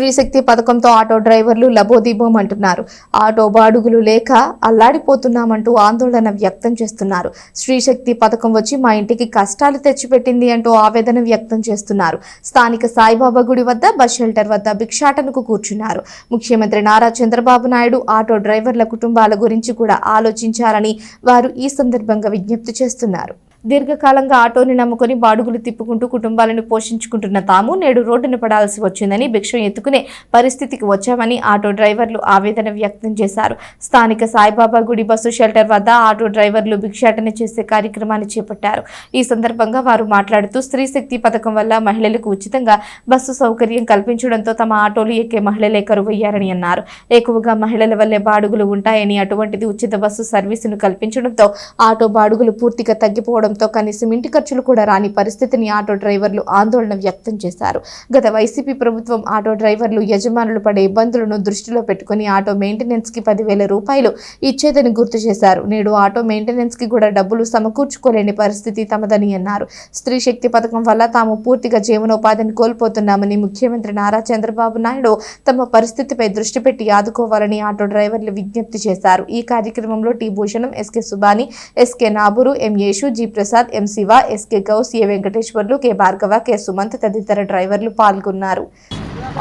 శ్రీశక్తి పథకంతో ఆటో డ్రైవర్లు లబోదీబోం అంటున్నారు. ఆటో బాడుగులు లేక అల్లాడిపోతున్నామంటూ ఆందోళన వ్యక్తం చేస్తున్నారు. శ్రీశక్తి పథకం వచ్చి మా ఇంటికి కష్టాలు తెచ్చిపెట్టింది అంటూ ఆవేదన వ్యక్తం చేస్తున్నారు. స్థానిక సాయిబాబా గుడి వద్ద బస్ షెల్టర్ వద్ద భిక్షాటనకు కూర్చున్నారు. ముఖ్యమంత్రి నారా చంద్రబాబు నాయుడు ఆటో డ్రైవర్ల కుటుంబాల గురించి కూడా ఆలోచించాలని వారు ఈ సందర్భంగా విజ్ఞప్తి చేస్తున్నారు. దీర్ఘకాలంగా ఆటోని నమ్ముకొని బాడుగులు తిప్పుకుంటూ కుటుంబాలను పోషించుకుంటున్న తాము నేడు రోడ్డున పడాల్సి వచ్చిందని భిక్షం ఎత్తుకునే పరిస్థితికి వచ్చామని ఆటో డ్రైవర్లు ఆవేదన వ్యక్తం చేశారు. స్థానిక సాయిబాబా గుడి బస్సు షెల్టర్ వద్ద ఆటో డ్రైవర్లు భిక్షాటన చేసే కార్యక్రమాన్ని చేపట్టారు. ఈ సందర్భంగా వారు మాట్లాడుతూ స్త్రీ శక్తి పథకం వల్ల మహిళలకు ఉచితంగా బస్సు సౌకర్యం కల్పించడంతో తమ ఆటోలు ఎక్కే మహిళలే కరువయ్యారని అన్నారు. ఎక్కువగా మహిళల వల్లే బాడుగులు ఉంటాయని అటువంటిది ఉచిత బస్సు సర్వీసును కల్పించడంతో ఆటో బాడుగులు పూర్తిగా తగ్గిపోవడం తగ్గిపోవడంతో కనీసం ఇంటి ఖర్చులు కూడా రాని పరిస్థితిని ఆటో డ్రైవర్లు ఆందోళన వ్యక్తం చేశారు. గత వైసీపీ ప్రభుత్వం ఆటో డ్రైవర్లు యజమానులు పడే ఇబ్బందులను దృష్టిలో పెట్టుకుని ఆటో మెయింటెనెన్స్కి పదివేల రూపాయలు ఇచ్చేదని గుర్తు చేశారు. నేడు ఆటో మెయింటెనెన్స్కి కూడా డబ్బులు సమకూర్చుకోలేని పరిస్థితి తమదని అన్నారు. స్త్రీ శక్తి పథకం వల్ల తాము పూర్తిగా జీవనోపాధిని కోల్పోతున్నామని ముఖ్యమంత్రి నారా చంద్రబాబు నాయుడు తమ పరిస్థితిపై దృష్టి పెట్టి ఆదుకోవాలని ఆటో డ్రైవర్లు విజ్ఞప్తి చేశారు. ఈ కార్యక్రమంలో T Bhushanam S K Subani S K Naburu M Yesu G Prasad M Siva S K Gous A Venkateswarlu K Bhargav K Sumanth తదితర డ్రైవర్లు పాల్గొన్నారు.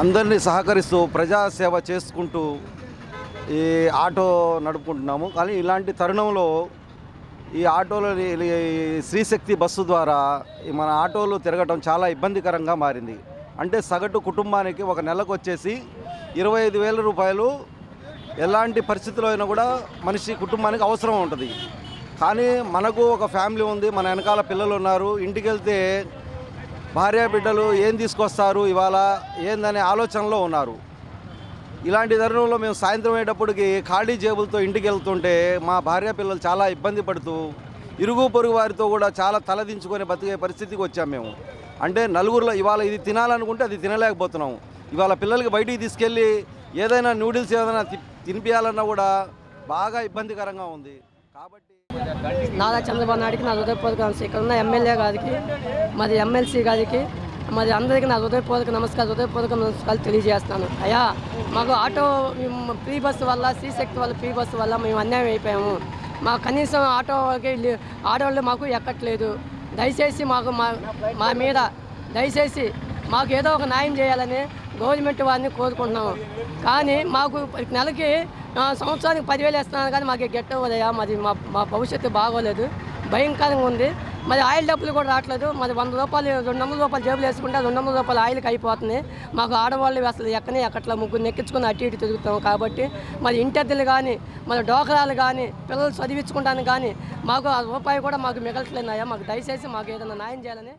అందరినీ సహకరిస్తూ ప్రజాసేవ చేసుకుంటూ ఈ ఆటో నడుపుకుంటున్నాము. కానీ ఇలాంటి తరుణంలో ఈ ఆటోలో ఈ శ్రీశక్తి బస్సు ద్వారా ఈ మన ఆటోలు తిరగటం చాలా ఇబ్బందికరంగా మారింది. అంటే సగటు కుటుంబానికి ఒక నెలకు వచ్చేసి ఇరవై ఐదు వేల రూపాయలు ఎలాంటి పరిస్థితిలో అయినా కూడా మనిషి కుటుంబానికి అవసరం ఉంటుంది. కానీ మనకు ఒక ఫ్యామిలీ ఉంది మన వెనకాల పిల్లలు ఉన్నారు. ఇంటికి వెళ్తే భార్య బిడ్డలు ఏం తీసుకొస్తారు ఇవాళ ఏందనే ఆలోచనలో ఉన్నారు. ఇలాంటి తరుణంలో మేము సాయంత్రం అయ్యేటప్పటికి ఖాళీ జేబులతో ఇంటికి వెళ్తుంటే మా భార్య పిల్లలు చాలా ఇబ్బంది పడుతూ ఇరుగు పొరుగు వారితో కూడా చాలా తలదించుకొని బతికే పరిస్థితికి వచ్చాం మేము. అంటే నలుగురిలో ఇవాళ ఇది తినాలనుకుంటే అది తినలేకపోతున్నాం. ఇవాళ పిల్లలకి బయటికి తీసుకెళ్ళి ఏదైనా నూడిల్స్ ఏదైనా తి- తినిపించాలన్నా కూడా బాగా ఇబ్బందికరంగా ఉంది. కాబట్టి నారా చంద్రబాబు నాయుడికి నా హృదయపూర్వక నమస్కారం. ఇక్కడ ఉన్న ఎమ్మెల్యే గారికి మరి ఎమ్మెల్సీ గారికి మరి అందరికీ నా హృదయపూర్వక నమస్కారం హృదయపూర్వక నమస్కారాలు తెలియజేస్తాను అయ్యా మాకు ఆటో ఫ్రీ బస్సు వల్ల శ్రీశక్తి వల్ల ఫ్రీ బస్సు వల్ల మేము అన్యాయం అయిపోయాము. మా కనీసం ఆటోకి లే- ఆటోళ్ళు మాకు ఎక్కట్లేదు. దయచేసి మాకు మా మా మీద దయచేసి మాకు ఏదో ఒక న్యాయం చేయాలని గవర్నమెంట్ వారిని కోరుకుంటున్నాము. కానీ మాకు నెలకి సంవత్సరానికి పదివేలు వేస్తున్నాను కానీ మాకు గెట్ అవ్వదయ్యా మరి మా మా భవిష్యత్తు బాగోలేదు. భయంకరంగా ఉంది. మరి ఆయిల్ డబ్బులు కూడా రావట్లేదు. మరి వంద రూపాయలు రెండు వందల రూపాయలు జేబులు వేసుకుంటే రెండు వందల రూపాయలు ఆయిల్కి అయిపోతుంది. మాకు ఆడవాళ్ళు అసలు ఎక్కనే ఎక్కట్లా ముగ్గురు నెక్కించుకుని అటు ఇటు తిరుగుతాం కాబట్టి మరి ఇంటద్దెలు కానీ మరి డోకరాలు కానీ పిల్లలు చదివించుకుంటాను కానీ మాకు ఆ రూపాయి కూడా మాకు మిగలట్లేదయ్యా. మాకు దయచేసి మాకు ఏదైనా న్యాయం చేయాలని